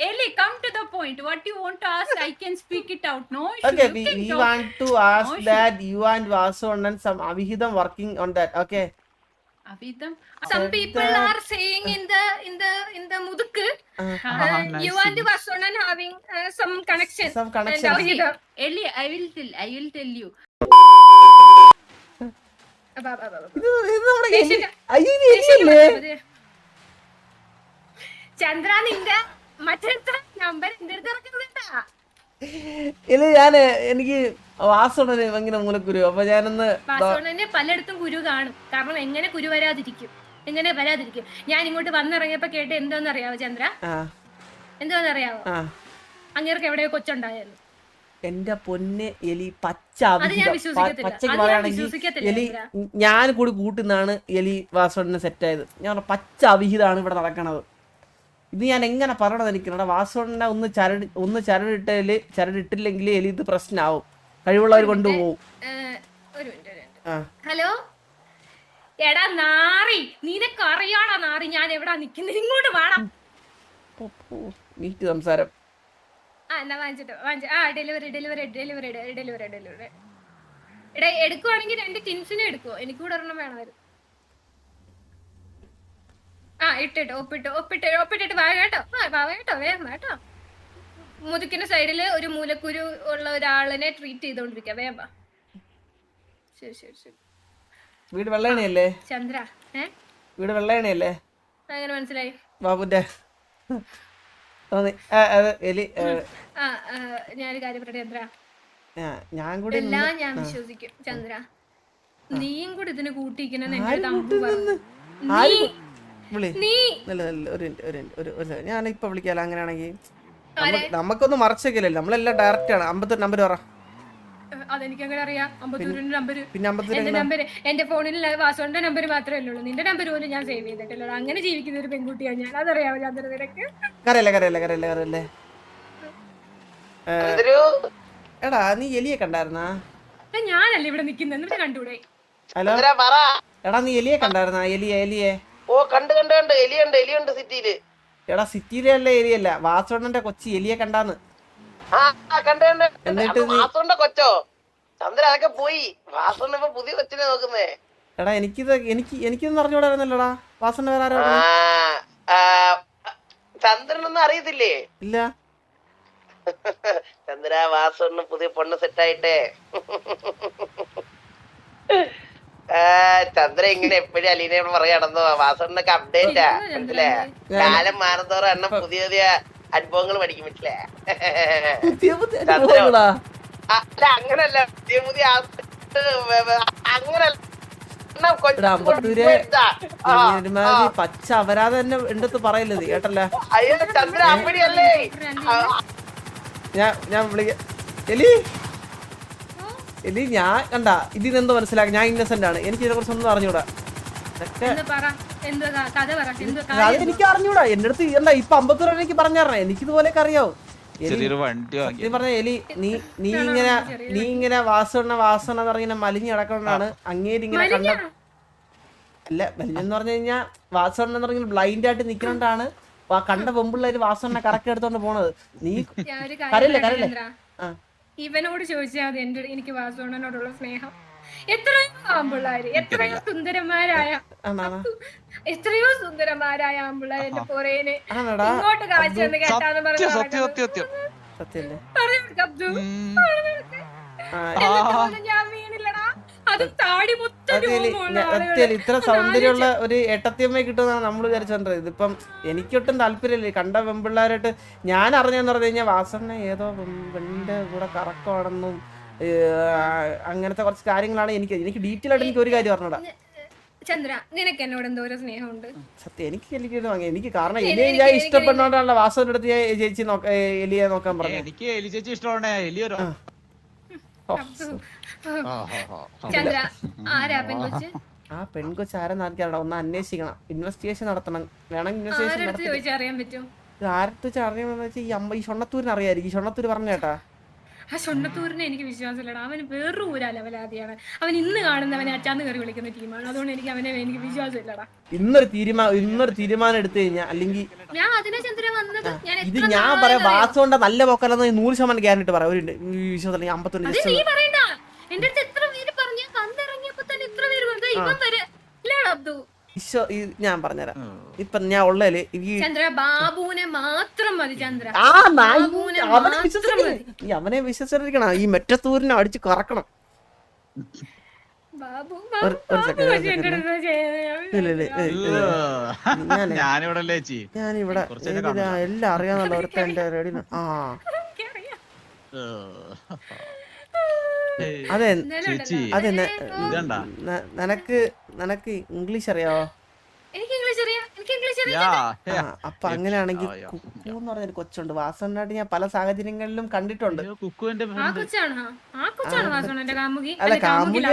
Ellie, come to the point. What you want to ask, I can speak it out. No issue. Okay, You we, we talk. want to ask No issue. that you and Vasu and some Avihidam working on that. Okay. Abhidham. Some Said people that- are saying in the in the in the mudukku, Uh, Uh, uh, nice you and Vasu and having uh, some connection. some And connection. Avhidam. Ellie, I will tell. I will tell you. Chandra നിന്റെ ഇത് ഞാൻ എനിക്ക് വാസുടന് ഭയങ്കര മൂലക്കുരു. അപ്പൊ ഞാനൊന്ന് വാസോണന് പലയിടത്തും കുരു കാണും. കാരണം എങ്ങനെ കുരു വരാതിരിക്കും. എങ്ങനെ വരാതിരിക്കും. ഞാൻ ഇങ്ങോട്ട് വന്നിറങ്ങിയപ്പോ കേട്ട് എന്താന്ന് അറിയാവോ ചന്ദ്ര എന്താന്ന് അറിയാവോ അങ്ങേർക്ക് എവിടെയോ കൊച്ചുണ്ടായിരുന്നു. എന്റെ പൊന്നെ എലി പച്ച അത് ഞാൻ അവിഹിതം. വിശ്വസിക്കത്തില്ല. പ- പച്ചയ്ക്ക് പറയുകയാണെങ്കിൽ എലി ഞാൻ കൂടി കൂട്ടുന്നാണ് എലി വാസുവിനെ സെറ്റ് ആയത്. ഞാൻ പറഞ്ഞ പച്ച അവിഹിതാണ് ഇവിടെ നടക്കണത്. ഇത് ഞാൻ എങ്ങനെ പറയണത് എനിക്ക് ഇവിടെ വാസുവിനെ ഒന്ന് ചരട് ഒന്ന് ചരടിട്ടതിൽ ചരടിട്ടില്ലെങ്കിൽ എലി ഇത് പ്രശ്നമാവും കഴിവുള്ളവർ കൊണ്ടുപോകും. ഹലോ? എടാ നാറി നിനക്ക് അറിയാടാ നാറി ഞാൻ എവിടാ നിക്കുന്നത് ഇങ്ങോട്ട് വാടാ. നീറ്റ് സംസാരം. ആ എന്നാ വാങ്ങിച്ചിട്ട് വാങ്ങിച്ചു ആ delivery delivery delivery delivery delivery. എടാ എടുക്കുവാണെങ്കിൽ രണ്ട് ടിൻസിനും എടുക്കുവോ? എനിക്കൂടെ ഒരെണ്ണം വേണമായിരുന്നു ആ ഇട്ടിട്ട് ഒപ്പിട്ട് ഒപ്പിട്ട് ഒപ്പിട്ടിട്ട് വാ കേട്ടോ. വാ കേട്ടോ വേഗം കേട്ടോ. മുതുക്കിന്റെ സൈഡിൽ ഒരു മൂലക്കുരു ഉള്ള ഒരാളിനെ ട്രീറ്റ് ചെയ്തോണ്ടിരിക്കാം വേഗം വാ. ശരി ശരി ശരി. വീട് വെള്ളയണിയല്ലേ ചന്ദ്ര ഏ? വീട് വെള്ളയണിയല്ലേ അങ്ങനെ മനസ്സിലായി? ബാബുന്റെ ഞാനൊരു കാര്യം പറയട്ടെ ചന്ദ്ര? ഞാൻ കൂടി എല്ലാം ഞാൻ വിശ്വസിക്കും ചന്ദ്ര. നീയും കൂടി ഇതിന് കൂട്ടിക്കുന്ന വിളി. നീ നല്ല നല്ല ഒരു മിനിറ്റ് ഒരു മിനിറ്റ് ഒരു ഒരു second. ഞാൻ ഇപ്പൊ വിളിക്കാലോ അങ്ങനെയാണെങ്കിൽ നമുക്ക് നമുക്കൊന്നും മറച്ചേക്കില്ലല്ലോ നമ്മളെല്ലാം ഡയറക്റ്റ് ആണ്. അമ്പത്തൊരു നമ്പർ പറ. അതെനിക്ക് അങ്ങനെ അറിയാം അമ്പത്തൂരിന്റെ നമ്പർ എന്റെ നമ്പർ എന്റെ ഫോണിൽ വാസോന്റെ നമ്പർ മാത്രമേ ഉള്ളൂ. നിന്റെ നമ്പർ പോലും ഞാൻ സേവ് ചെയ്തിട്ടില്ലല്ലോ അങ്ങനെ ജീവിക്കുന്ന ഒരു പെൺകുട്ടിയാണ് ഞാൻ. അതറിയാമോ ചന്ദ്ര നിനക്ക്? കരയല്ലേ കരയല്ലേ കരയല്ലേ കരയല്ലേ? ഏ, എടാ നീ എലിയെ കണ്ടായിരുന്നാ? ഞാനല്ലേ ഇവിടെ നിൽക്കുന്നത് എന്നിട്ട് കണ്ടൂടെ? ഹലോ? എടാ നീ എലിയെ കണ്ടായിരുന്നാ? എലിയെ എലിയെ? ഓ കണ്ട് കണ്ട് കണ്ട്. എലിയുണ്ട് എലിയുണ്ട് സിറ്റിയിൽ. എടാ സിറ്റിയിലെ അല്ല എലിയല്ല വാസോണ്ണന്റെ കൊച്ചി എലിയെ കണ്ടാന്ന്. ആ കണ്ട് കണ്ട് എന്നിട്ട് നീ- വാസുണ്ട കൊച്ചോ? ചന്ദ്ര അതൊക്കെ പോയി. വാസുണ്ട ഇപ്പൊ പുതിയ കൊച്ചിനെ നോക്കുന്നേ. എടാ എനിക്കിത് എനിക്ക് എനിക്കൊന്നും അറിഞ്ഞൂടായിരുന്നല്ലോടാ വാസണ്ണ വേറെ ആരോ ആ ആ, ചന്ദ്രനൊന്നും അറിയത്തില്ലേ? ഇല്ല. ചന്ദ്ര വാസോണ്ണ പുതിയ പൊണ്ണ് സെറ്റായിട്ടേ ചന്ദ്ര ഇങ്ങനെ എപ്പോഴും അലീനയോട് പറയാണെന്നോ വാസുണ്ണൊക്കെ അപ്ഡേറ്റാ മനസ്സിലേ കാലം മാറുന്നതോറും എണ്ണം പുതിയ പുതിയ അനുഭവങ്ങൾ പഠിക്കും മനസ്സിലേ. അല്ല അങ്ങനല്ല. പുതിയ പുതിയ അങ്ങനല്ല. പച്ച അപരാധം തന്നെ ഉണ്ടെന്ന് പറയല്ലേ കേട്ടല്ലേ? ഞാൻ ഞാൻ വിളിക്കാം എലി? എലി ഞാൻ കണ്ട ഇതിൽ എന്തോ മനസ്സിലാക്കി. ഞാൻ ഇന്നസെന്റ് ആണ്. എനിക്ക് ഇതിനെ കുറിച്ച് ഒന്നും അറിഞ്ഞൂടാ. ഇതൊക്കെ എന്താ പറ? എന്താ കഥ പറ. എന്താ അത് എനിക്ക് അറിഞ്ഞൂടാ. എന്റെ അടുത്ത് എന്താ ഇപ്പൊ അമ്പത്തി രൂപ എനിക്ക് പറഞ്ഞാറേ എനിക്ക് ഇതുപോലെയൊക്കെ അറിയാവോ. എലി ചെറിയൊരു വണ്ടി വാങ്ങി. സത്യം പറഞ്ഞ എലി നീ നീ ഇങ്ങനെ നീ ഇങ്ങനെ വാസണ വാസണ എന്ന് പറഞ്ഞ മലിഞ്ഞ് കിടക്കണതാണ് അങ്ങേര് ഇങ്ങനെ കണ്ട അല്ല മലിഞ്ഞെന്ന് പറഞ്ഞു കഴിഞ്ഞാ വാസണ എന്ന് പറഞ്ഞാൽ ബ്ലൈൻഡ് ആയിട്ട് നിക്കണോണ്ടാണ് ആ കണ്ട പെമ്പിള്ളേര് വാസണ കറക്കി എടുത്തോണ്ട് പോണത്. നീ കരല്ലേ? ചന്ദ്ര ആ. ഇവനോട് ചോദിച്ചാൽ മതി എന്റെ എനിക്ക് വാസോണനോടുള്ള സ്നേഹം. എത്രയോ ആമ്പിള്ളാര് എത്രയോ സുന്ദരന്മാരായ? എത്രയോ സുന്ദരന്മാരായ ആമ്പിള്ളാര് എന്റെ പുറേന്. ഇങ്ങോട്ട് കാഴ്ച വന്ന് കേട്ടാന്ന് പറഞ്ഞു പറഞ്ഞു കൊടുക്ക് ഞാൻ ഇത്ര സൗന്ദര്യമുള്ള ഒരു എട്ടത്തിയമ്മയെ കിട്ടുമെന്നാണ് നമ്മൾ വിചാരിച്ചോണ്ടത് ഇതിപ്പം എനിക്കൊട്ടും താല്പര്യമില്ല. കണ്ട പെമ്പിള്ളേരായിട്ട് ഞാൻ അറിഞ്ഞെന്ന് പറഞ്ഞു കഴിഞ്ഞാൽ വാസണ്ണ ഏതോ പെണ്ണിന്റെ കൂടെ കറക്കമാണെന്നും അങ്ങനത്തെ കുറച്ച് കാര്യങ്ങളാണ് എനിക്ക് എനിക്ക് ഡീറ്റെയിൽ ആയിട്ട് എനിക്ക് ഒരു കാര്യം പറഞ്ഞടാ ചന്ദ്ര നിനക്ക് എന്നോട് എന്തോ ഒരു സ്നേഹമുണ്ട്? സത്യം എനിക്ക് എനിക്ക് വാങ്ങി എനിക്ക് കാരണം എലിയെ ഞാൻ ഇഷ്ടപ്പെടുന്നോണ്ടാണല്ലോ വാസവന്റെ അടുത്ത് ഞാൻ ചേച്ചി എലിയെ നോക്കാൻ പറഞ്ഞു എനിക്ക് എലി ചേച്ചി ഇഷ്ടമാണ് എലി ഒരു ചന്ദ്ര ആരാ പെൺകൊച്ച്? ആ പെൺകൊച്ച് ആരെന്ന് ആർക്കാണ് ഒന്ന് അന്വേഷിക്കണം. ഇൻവെസ്റ്റിഗേഷൻ നടത്തണം. വേണം ഇൻവെസ്റ്റിഗേഷൻ അറിയാൻ പറ്റും? ഇത് ആരത്തെ വെച്ചാൽ അറിയണമെന്ന് വെച്ചാൽ ഈ അമ്മ ഈ ഷൊണ്ണത്തൂരിന് അറിയായിരിക്കും ഈ ഷൊണ്ണത്തൂര് പറഞ്ഞേട്ടാ. ആ ഷൊണ്ണത്തൂരിനെ എനിക്ക് വിശ്വാസമില്ലടാ. അവന് വേറൊരു ഊരാ ലെവലാതിയാണ് അവൻ ഇന്ന് കാണുന്നവനെ അച്ചാന്ന് കയറി വിളിക്കുന്ന ടീമാണ്. അതുകൊണ്ട് എനിക്ക് അവനെ എനിക്ക് വിശ്വാസമില്ലടാ. ഇന്നൊരു തീരുമാനം ഇന്നൊരു തീരുമാനം എടുത്തു കഴിഞ്ഞാൽ അല്ലെങ്കിൽ ഞാൻ അതിനെ ചന്ദ്ര വന്നത്. ഞാൻ ഇത് എത്ര ഞാൻ നാളായി പറയാം കൊണ്ട വാസുകൊണ്ട് നല്ല പോക്കല്ലെന്ന് നൂറ് ശതമാനം ഗ്യാരണ്ടി പറയാം. ഒരു വിശ്വാസം അമ്പത്തൊന്ന് അത് ജസ്റ്റ് നീ പറയണ്ട. എന്റെ അടുത്ത് എത്ര പേര് പറഞ്ഞു? കന്നിറങ്ങിയപ്പോ തന്നെ ഇത്ര പേര് വന്നു. ഇവൻ വരെ ഇല്ല അബ്ദു. ഈശോ ഈ ഞാൻ പറഞ്ഞുതരാം. ഇപ്പൊ ഞാൻ ഉള്ളതിൽ ഈ ചന്ദ്ര ബാബുവിനെ മാത്രം മതി ചന്ദ്ര. ആ നായി അവനെ വിശ്വസിക്കണം ഈ അവനെ വിശ്വസിച്ചിരിക്കണം. ഈ മെറ്റത്തൂരിനെ അടിച്ച് കറക്കണം. ഞാനിവിടെ എല്ലാം അറിയാന്നുള്ള ഒരു എന്റെ റെഡി ആ. അതെ അതെ നിനക്ക് നിനക്ക് ഇംഗ്ലീഷ് അറിയാവോ എനിക്ക് ഇംഗ്ലീഷ് അറിയാം എനിക്ക് ഇംഗ്ലീഷ് അറിയാം യാ ആ, അപ്പൊ അങ്ങനെയാണെങ്കിൽ കുക്കു എന്ന് പറഞ്ഞൊരു കൊച്ചുണ്ട്. വാസനായിട്ട് ഞാൻ പല സാഹചര്യങ്ങളിലും കണ്ടിട്ടുണ്ട്. അല്ല കാമുകിയില്ല?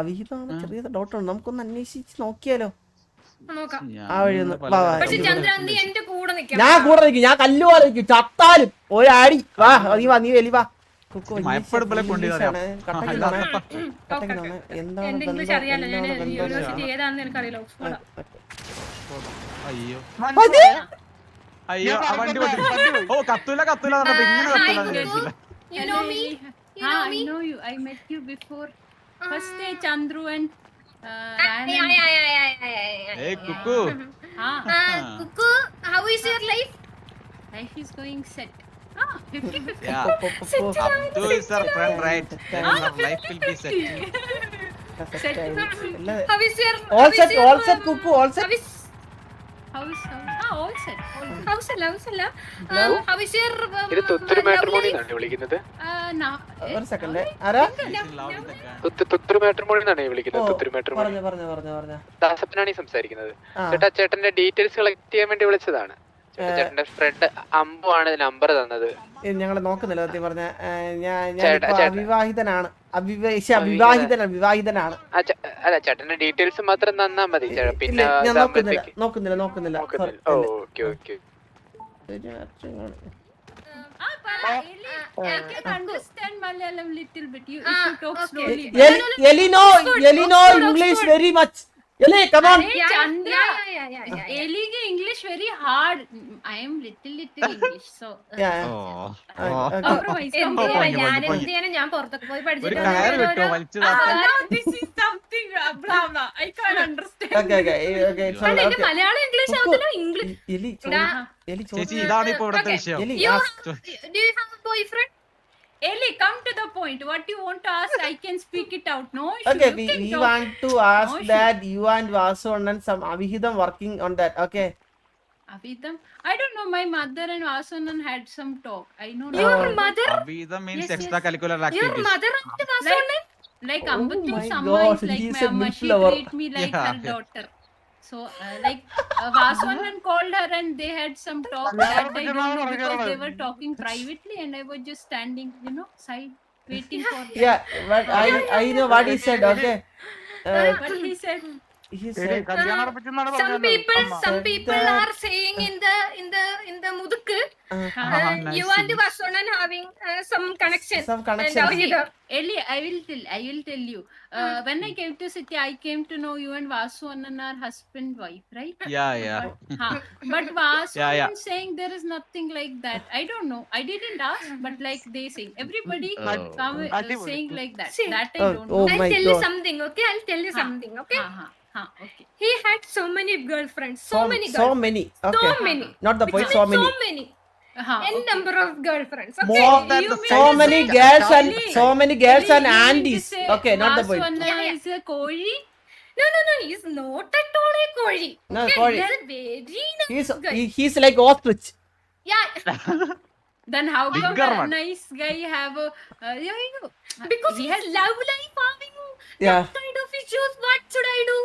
അവിഹിതമാണ് ചെറിയ ഡൗട്ടുണ്ട്. നമുക്കൊന്ന് അന്വേഷിച്ച് നോക്കിയാലോ? നോക്കാം. ആ വഴി ഒന്ന് ഞാൻ കൂടെ നിൽക്കും ഞാൻ കല്ലുപോലെ നിൽക്കും ചത്താലും. ഒരാടി വാ നീ വാ നീ വലി വാ. കുക്കു മയപ്പെടുമ്പളെ കൊണ്ടുവരാം. കട്ടക്കിലാണ് കട്ടക്കിലാണ് എന്താണ് എന്റെ ഇംഗ്ലീഷ് അറിയാലോ ഞാൻ യൂണിവേഴ്സിറ്റി ഏതാണെന്ന് എനിക്കറിയില്ല ഓക്സ്ഫോർഡാ അയ്യോ അയ്യോ ആ വണ്ടി. ഓ കത്തൂല കത്തൂല പറഞ്ഞപ്പോ ഇങ്ങനെ കത്തൂല You know me? You know Ah, me? I know you. I met you before. First day, Chandru and uh, ഏയ് yeah. Ah, Ah, how is your life? life is going set. Ah, 50 50. Yeah Abdu is our friend right? Then our life will be set. How is your all how is set your, all set um, Kukku all how set is How is how? Ah, all set. All good. house അല്ല house അല്ല. Um, how is your um, ഇത് Thoothoor love matrimony life? എന്നാണ് വിളിക്കുന്നത്. Uh, now. ഒരു second ആരാ? He's in love with the guy. തുത്ത് Thuthoor matrimony എന്നാണ് ഓ, വിളിക്കുന്നത് തുത്തൂർ മാട്രിമോണി പറഞ്ഞു പറഞ്ഞു പറഞ്ഞു പറഞ്ഞു. ദാസപ്പനാണ് ഈ സംസാരിക്കുന്നത്. ആ. ചേട്ടാ ചേട്ടന്റെ ഡീറ്റെയിൽസ് കളക്ട് ചെയ്യാൻ വേണ്ടി വിളിച്ചതാണ്. ചേട്ടന്റെ ഫ്രണ്ട് അമ്പു ആണ് നമ്പർ തന്നത്. ഞങ്ങൾ നോക്കുന്നില്ല സത്യം പറഞ്ഞ. ഞാൻ ഞാൻ. അവിവാഹിതനാണ്. വിവാഹിതനാണ്. വിവാഹിതനാണ് അല്ല ചേട്ടന്റെ ഡീറ്റെയിൽസ് മാത്രം തന്നാ മതി പിന്നെ ഞാൻ നോക്കുന്നില്ല നോക്കുന്നില്ല നോക്കുന്നില്ല. Ellie no Ellie no English very much Ellie on. Hey, Chandra. yeah, yeah, yeah, yeah, yeah. Eli ke English very hard. I am little little English, so. Uh, oh Oh. ഞാൻ പോയി. എന്ത് ചെയ്യാനാ? ഞാൻ പുറത്തൊക്കെ പോയി ഒരു പഠിച്ചിട്ട് കയറ് വന്നിട്ട് വിട്ടോ ഓരോ- വലിച്ചു Ah, താത്താൻ. now this is something uh, blah blah. I can't understand. Okay okay okay അല്ല, എന്റെ മലയാളം ഇംഗ്ലീഷ് ഇംഗ്ലീഷ് ഇതാണ് ഇപ്പൊ ഇവിടുത്തെ. വിഷയം എലി You Ali, come to the point. What you want to ask, I can speak it out. No issue. Okay, we, we want to ask no that you and Vasu and some Avihidam working on that. Okay. Avidam? I don't know. My mother and Vasunan had some talk. I know. Your mother? Avidam means yes, extracurricular yes. activities. Your mother and Vasunan? Like, like oh Ambattu Sama is like my mother She treat me like yeah, her yeah. daughter. So, uh, like uh, called her and they had some talk that I don't know because they were talking privately and I was just standing, you know, side waiting for them. Yeah, but I I know what he said. Okay. Uh, But he said. Some people some people are saying in the in the in the muduk Uh, uh, you and Vasunan having uh, some connection some and connection. Eli, I will tell. I will tell you. Uh, when I came to city, I came to know you and Vasu Annan are husband wife, right? Yeah, yeah. But, huh. but Vasu Yeah, yeah. Saying there is nothing like that. I don't know. I didn't ask, but like they say, everybody Oh. come uh, saying like that. See. That I Oh, don't oh know. I'll my tell you something, okay? I'll tell you something, okay? Huh, huh, huh, okay. He had so many girlfriends, so, So, many so girls, many. so many, Not the Which point. means So many. so many, Huh, n okay. number of girlfriends. Okay, More than You the mean So to many say- girls and Eli, so many girls Eli, and you mean to aunties. say Okay, not the Vasu point. Annan Yeah, yeah. is a Koli? no, no, no, he's not at all a Koli. No, okay, Koli. he's a very nice He's guy. he, he's like ostrich. yeah, Then how come Bigger a one. nice guy have a? Uh, yeah, you know, because he he has has love life having Yeah. that kind of issues. What should I do?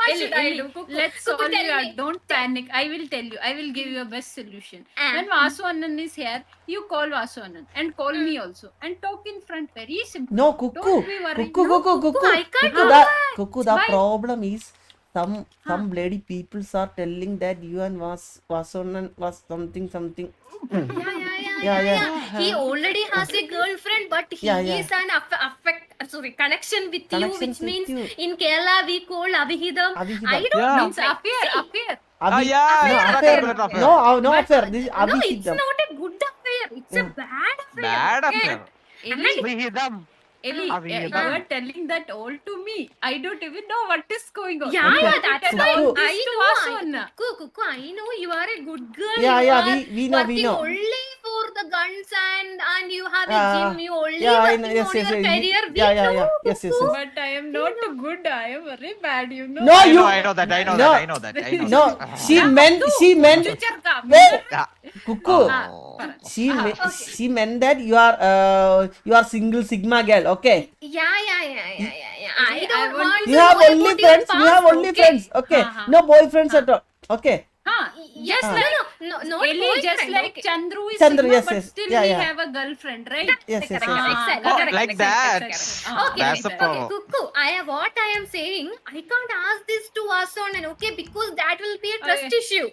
What Eli, should I Eli, do? Cuckoo, Let's Cuckoo, solve tell it out. me. Don't panic. I will tell you. I will give you a best solution. Ah. When Vasu Annan is here, you call Vasu Annan and call me Hmm. also and talk in front. Very simple. No, cuckoo. Don't be worried. Cuckoo, No, cuckoo, cuckoo. I can't Cuckoo, do the, that. cuckoo, the Why? problem is some huh. some lady people are telling that you and was Vasonan was something something. yeah, yeah, yeah, yeah, yeah. He already has a girlfriend, but he yeah, yeah. is an aff- affect sorry connection with connection you, which means you. in Kerala we call abhidam. abhidam. I don't yeah. know. It's ah, affair, affair. Abhi- uh, yeah, affair. No, affair. no, no affair. This is no, it's not a good affair. It's yeah. a mm. bad affair. Bad affair. Okay. Abhidam. Eli, uh, you are telling that all to me. I don't even know what is going on. Yeah, You yeah, that's why all this I to know. I, Vasanna. Kuku, Kuku, I know you are a good girl. Yeah, you yeah, are we- we know, we know. only for the guns and and you have a Yeah, gym. You only Yeah, I working know. Yes, on yes, your yes. career. We Yeah, yeah, know, yeah. Yes, yes, yes. But I am not good. I am very bad, you know. No, I you. know, I know that, I know No. that, I know that, I know No, that. she meant. She meant. Chucharka. Wait, Yeah. Cuckoo. Ah, para. She me- she meant that you are uh, you are single sigma girl. Okay. Yeah, yeah, yeah, yeah, yeah, yeah. I I don't want want to You have know only about your friends. You have only okay? friends. Okay. Uh-huh. No boyfriends at all. Okay. Huh. Yes, Just no, like no, no, not Eli, just boyfriend, like okay. Chandru is Chandru, Sigma, yes, but yes. still Yeah, he yeah. have a girlfriend, right? Yes, yes, Correct, yes. correct, Ah, exactly, Oh, correct, like exactly, that. correct. Ah, Okay, That's okay, the okay, problem. Cuckoo, I have what I am saying. I can't ask this to Vasonan, okay? Because that will be a trust Okay. issue.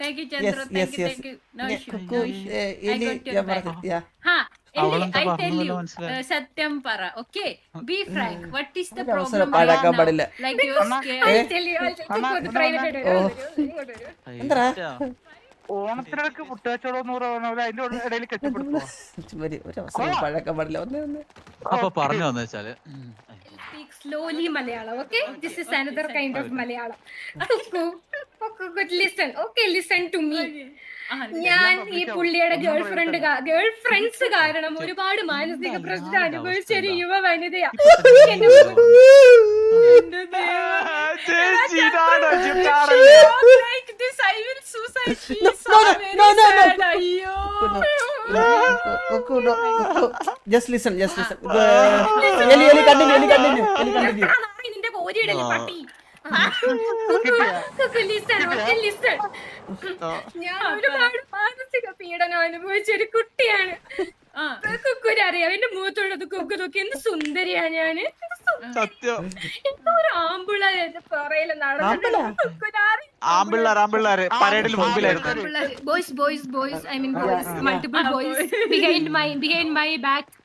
Thank you, Yes, Chandru. yes, Thank you, yes. thank you. No Yeah, issue, Cuckoo, no issue. eh, I Eli, got your yeah, back. പറഞ്ഞത്. Yeah. Ha, Eli, അവളെന്താ I tell പറഞ്ഞത് you, മനസ്സിലായി. uh, Satyam Para, okay? Be frank. What is the ഒരു അവസരം problem പാഴാക്കാൻ right now? പാടില്ല. Like you're scared. I'll tell you, I'll tell you. Cuckoo, ഒന്ന് private ആയിട്ട് വരൂ, ഓ. വരൂ, ഇങ്ങോട്ട് വരൂ. എന്തരാ? ഓണത്തിനൊക്കെ മുട്ടച്ചോടോ എന്ന് അതിന്റെ ഇടയിൽ അപ്പൊ പറഞ്ഞു വന്നു വെച്ചാൽ. Speak slowly Malayalam, okay? This is another kind of Malayalam. Cuckoo, Cuckoo, good ഞാൻ ഈ പുള്ളിയുടെ ഗേൾ ഫ്രണ്ട് ഗേൾ ഫ്രണ്ട്സ് കാരണം ഒരുപാട് മാനസിക പ്രശ്നം അനുഭവിച്ചൊരു യുവ വനിതയാണ് ഞാൻ ഒരുപാട് മാനസിക പീഡനം അനുഭവിച്ച ഒരു കുട്ടിയാണ്. ആ. കുക്കുരറിയാം എന്റെ മുഖത്തുള്ളത് കുക്കു നോക്കി. എന്ത് സുന്ദരിയാ ഞാൻ. എന്തോ ഒരു പുറയിൽ മുമ്പിലായിരുന്നു. Boys boys boys I mean boys multiple boys behind my behind my back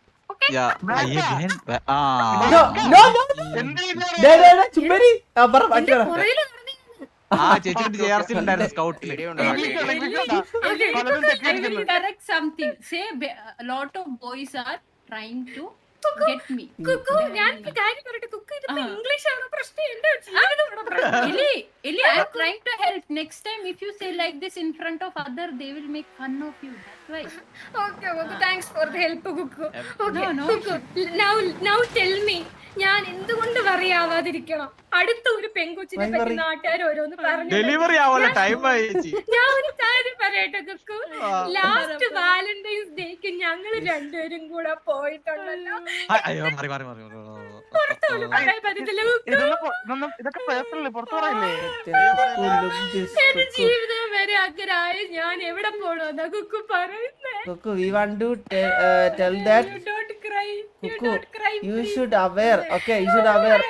ആ, പറ, ബാക്കി പറ. ആ ചേച്ചിയുടെ ജെ ആർ സി ഉണ്ടായിരുന്നു സ്കൗട്ടിൽ പലരും I തെറ്റിയിരിക്കുന്നു will correct something. Say be- ഞാൻ ഒരു കാര്യം പറയട്ടെ? കുക്കു ഇതിപ്പോ ആ. ഇംഗ്ലീഷ് പ്രശ്നം? എന്റെ if you say like this in front of other, they will make fun of you. That's why. Okay Kukku thanks for the help Kukku. Okay. Kukku. Now now tell me ഞാൻ എന്തുകൊണ്ട് പറയാവാതിരിക്കണം? അടുത്ത ഒരു പെൺകൊച്ചിനെ പറ്റി? നാട്ടുകാർ ഓരോന്ന് പറഞ്ഞു ഡെലിവറി ആവാനുള്ള time ആയി ഞാൻ ഒരു കാര്യം പറയട്ടെ കുക്കു ലാസ്റ്റ് വാലന്റൈൻസ് ഡേക്ക് ഞങ്ങൾ രണ്ടുപേരും കൂടെ പോയിട്ടുണ്ടല്ലോ ആ, അയ്യോ മാറി മാറി മാറി. പുറത്തോട്ട് പറയാൻ പറ്റത്തില്ല കുക്കു ഇതൊക്കെ പേഴ്സണല്ലേ പുറത്തു പറയില്ലേ എന്റെ. ജീവിതം വരെ അഗ്രഹായ ഞാൻ എവിടെ പോണോന്നാ കുക്കു പറയുന്നേ te- uh, tell that You don't cry. You Cuckoo, don't cry. you please. should aware. Okay, you should aware,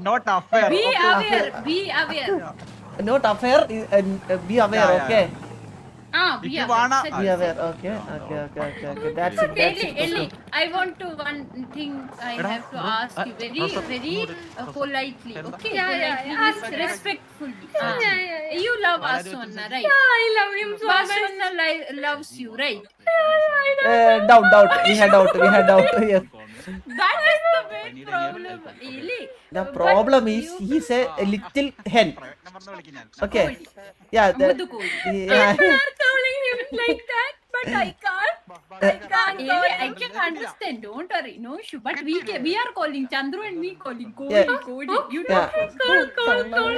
not affair. Be Okay, aware. Be aware. Not affair. uh, uh, be aware. Yeah, yeah. Okay. Ah, If be aware. wanna- Set- Be aware. Okay. Okay. Okay. Okay. Okay. That's it. That's Ellie, it. Ellie, I want to one thing I have to ask you very, very uh, politely. Okay, Yeah, yeah, politely, yeah. Ask, respectfully. Yeah, Ah. yeah, yeah. You love Balaji Aswana, Uttam right? I love him so much. Aswana li- loves you, right? Uh, doubt. Doubt. We had doubt. We had doubt. Yes. That is the main problem. help. The but problem is he's a, little hen. Okay. Yeah. The, Mudhu yeah. People are calling him like that, but I can't. I can't call I can understand. Don't worry, no issue. But we can, we are calling Chandru and me calling Koli, Yeah. Koli. You Yeah. Call, call, call.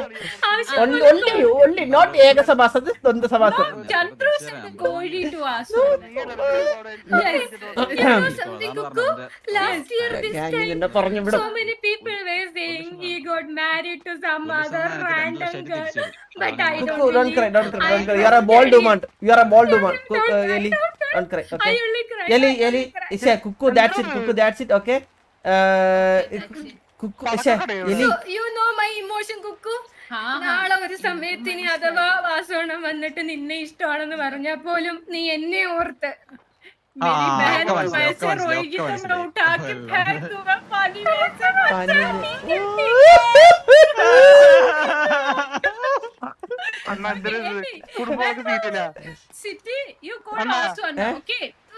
ആവശ്യം only, only, only, not Ekasabhasa, this Dondasabhasa. Chandru said Koli to Aswana. Yes. You know something, Cuckoo? Last year this ഞാൻ time, ഇതിന്റെ പറഞ്ഞു വിടും so many people were saying he got married to some other random girl. But I Cuckoo, don't don't cry, believe. don't cry, don't cry. I You are a don't bold believe. woman. You are a bold woman. Don't Cook, uh, cry, Ellie, don't cry. Don't cry okay Ellie Ellie Isha Kukku that's it Kukku that's it okay Kukku Isha Ellie you know my emotion Kukku നാളെ ഒരു സമയത്ത് ഇനി അഥവാ വാസോണം വന്നിട്ട് നിന്നെ ഇഷ്ടമാണെന്ന് പറഞ്ഞാൽ പോലും നീ എന്നെ ഓർത്ത്. പാനി അണ്ണ എന്തൊരു കുടുംബമൊക്കെ തീരില്ല City, you call Anna. also Anna, Eh? okay? We Nandri, will football have ഒക്കെ this തീരില്ല. clear out. കുഴപ്പമില്ല, Don't കുഴപ്പമില്ല. ഇപ്പൊ worry. ഇല്ല, Okay, he, you and Vasu Anna will get married soon. Don't yeah yeah okay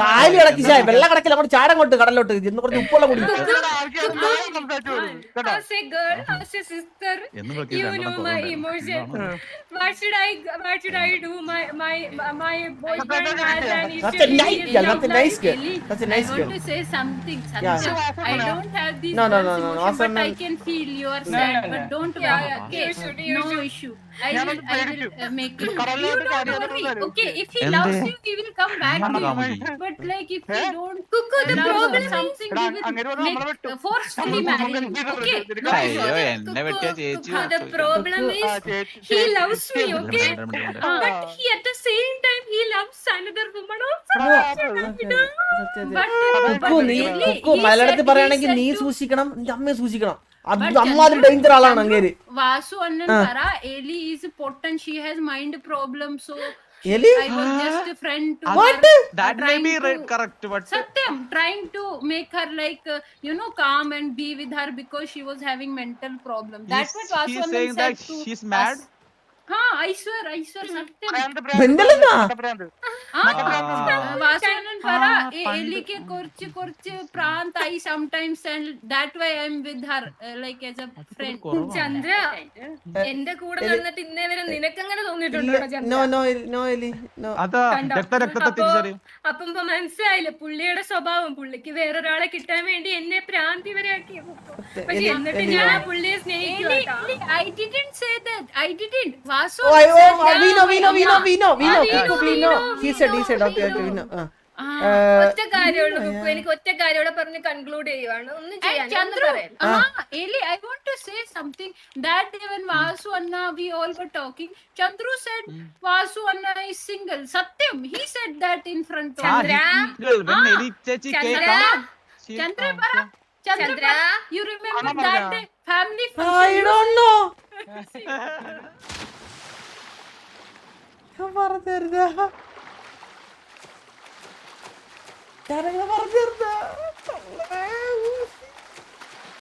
കാലി കിടക്കി ശ്ശെ, വെള്ളം കിടക്കില്ല അങ്ങോട്ട് കൊണ്ട് കടലോട്ട് ഇന്ന് കുറച്ച് ഉപ്പുള്ള കുടി No, no, no, no, no. emotion, but I can feel you are No, sad no, but don't worry okay no issue I ഞാൻ will ഒന്ന് I will uh, make it you കടലിലോട്ട് ചാടിയാലോ okay if he loves you he will come back to you but like if he Eh? don't Cuckoo, the problem or something he will അങ്ങനെ make, നമ്മളെ വിട്ടു. uh, forcefully marry you okay no അയ്യോ issue എന്നെ വെട്ടിയ ചേച്ചി Cuckoo, the problem ആ, is ചേച്ചി he loves me, okay? Ah. But he at the same time he loves another woman also. But Kuku നീ Ellie, കുക്കു he മലയാളത്തിൽ said- പറയുകയാണെങ്കിൽ he നീ said to- സൂക്ഷിക്കണം നിന്റെ അമ്മയെ സൂക്ഷിക്കണം അമ്മാതിരി ഡേഞ്ചർ ആളാണ് അങ്ങേര് Annan Ah. Para, Eli is potent. She has mind problem. So എലി just a friend to What? her. That may trying be to- correct, but Satyam, trying to make her like uh, you know calm and be with her because she was having mental problem. That's he's, what Vasu he's Annan saying said that to she's mad. us. Huh, I I sometimes and that way I'm with her uh, like as a friend. Chandra എന്റെ കൂടെ നടന്നിട്ട് ഇന്നേ വരെ നിനക്കങ്ങനെ തോന്നിയിട്ടുണ്ടോ അപ്പൊ ഇപ്പൊ മനസ്സിലായില്ലേ? പുള്ളിയുടെ സ്വഭാവം പുള്ളിക്ക് വേറൊരാളെ കിട്ടാൻ വേണ്ടി എന്നെ പ്രാന്തി വരെ ആക്കി. പക്ഷെ എന്നിട്ട് ഞാൻ ആ. പുള്ളിയെ സ്നേഹിക്കും he said he said Ah. ഒറ്റ കാര്യമുള്ളൂ കുക്കു എനിക്ക് ഒറ്റ കാര്യോടെ പറഞ്ഞ് കൺക്ലൂഡ് ചെയ്യുവാണ് ഒന്നും ചെയ്യാൻ uh, Anna, we all were talking, Chandru said Vasu Anna is single. Satyam, he said that in front of Chandra ചേച്ചി Chandra Chandra that Parga. day? Family I. Don't know ഞാൻ പറഞ്ഞിരുന്ന ഞാനങ്ങനെ പറഞ്ഞിരുന്ന.